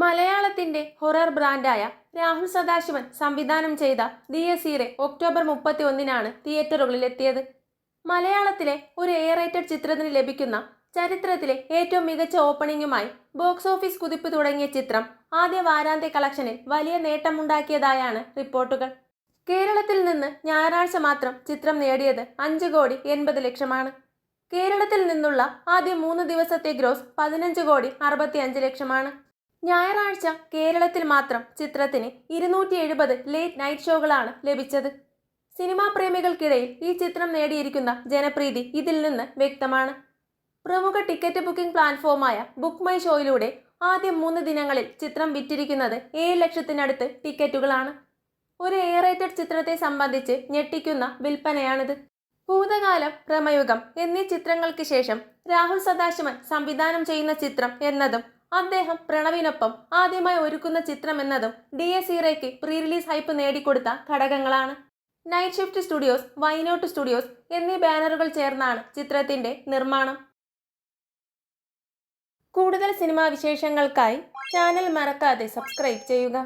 മലയാളത്തിന്റെ ഹൊറർ ബ്രാൻഡായ രാഹുൽ സദാശിവൻ സംവിധാനം ചെയ്ത ദിയസീറെ ഒക്ടോബർ മുപ്പത്തി ഒന്നിനാണ് തിയേറ്ററുകളിലെത്തിയത്. മലയാളത്തിലെ ഒരു എ റേറ്റഡ് ചിത്രത്തിന് ലഭിക്കുന്ന ചരിത്രത്തിലെ ഏറ്റവും മികച്ച ഓപ്പണിംഗുമായി ബോക്സ് ഓഫീസ് കുതിപ്പ് തുടങ്ങിയ ചിത്രം ആദ്യ വാരാന്ത്യ കളക്ഷനിൽ വലിയ നേട്ടമുണ്ടാക്കിയതായാണ് റിപ്പോർട്ടുകൾ. കേരളത്തിൽ നിന്ന് ഞായറാഴ്ച മാത്രം ചിത്രം നേടിയത് അഞ്ച് കോടി എൺപത് ലക്ഷമാണ്. കേരളത്തിൽ നിന്നുള്ള ആദ്യ മൂന്ന് ദിവസത്തെ ഗ്രോസ് പതിനഞ്ച് കോടി അറുപത്തി അഞ്ച് ലക്ഷമാണ്. ഞായറാഴ്ച കേരളത്തിൽ മാത്രം ചിത്രത്തിന് ഇരുന്നൂറ്റി എഴുപത് ലേറ്റ് നൈറ്റ് ഷോകളാണ് ലഭിച്ചത്. സിനിമാ പ്രേമികൾക്കിടയിൽ ഈ ചിത്രം നേടിയിരിക്കുന്ന ജനപ്രീതി ഇതിൽ നിന്ന് വ്യക്തമാണ്. പ്രമുഖ ടിക്കറ്റ് ബുക്കിംഗ് പ്ലാറ്റ്ഫോമായ ബുക്ക് മൈ ഷോയിലൂടെ ആദ്യ മൂന്ന് ദിനങ്ങളിൽ ചിത്രം വിറ്റിരിക്കുന്നത് ഏഴ് ലക്ഷത്തിനടുത്ത് ടിക്കറ്റുകളാണ്. ഒരു എ റേറ്റഡ് ചിത്രത്തെ സംബന്ധിച്ച് ഞെട്ടിക്കുന്ന വിൽപ്പനയാണിത്. ഭൂതകാലം പ്രമയുഗം എന്നീ ചിത്രങ്ങൾക്ക് ശേഷം രാഹുൽ സദാശിവൻ സംവിധാനം ചെയ്യുന്ന ചിത്രം എന്നതും അദ്ദേഹം പ്രണവിനൊപ്പം ആദ്യമായി ഒരുക്കുന്ന ചിത്രം എന്നതും ഡി എസ് ഇറയ്ക്ക് പ്രീ റിലീസ് ഹൈപ്പ് നേടിക്കൊടുത്ത ഘടകങ്ങളാണ്. Night shift studios why not studios എന്നീ ബാനറുകൾ ചേർന്നാണ് ചിത്രത്തിന്റെ നിർമ്മാണം. കൂടുതൽ സിനിമാ വിശേഷങ്ങൾക്കായി ചാനൽ മറക്കാതെ സബ്സ്ക്രൈബ് ചെയ്യുക.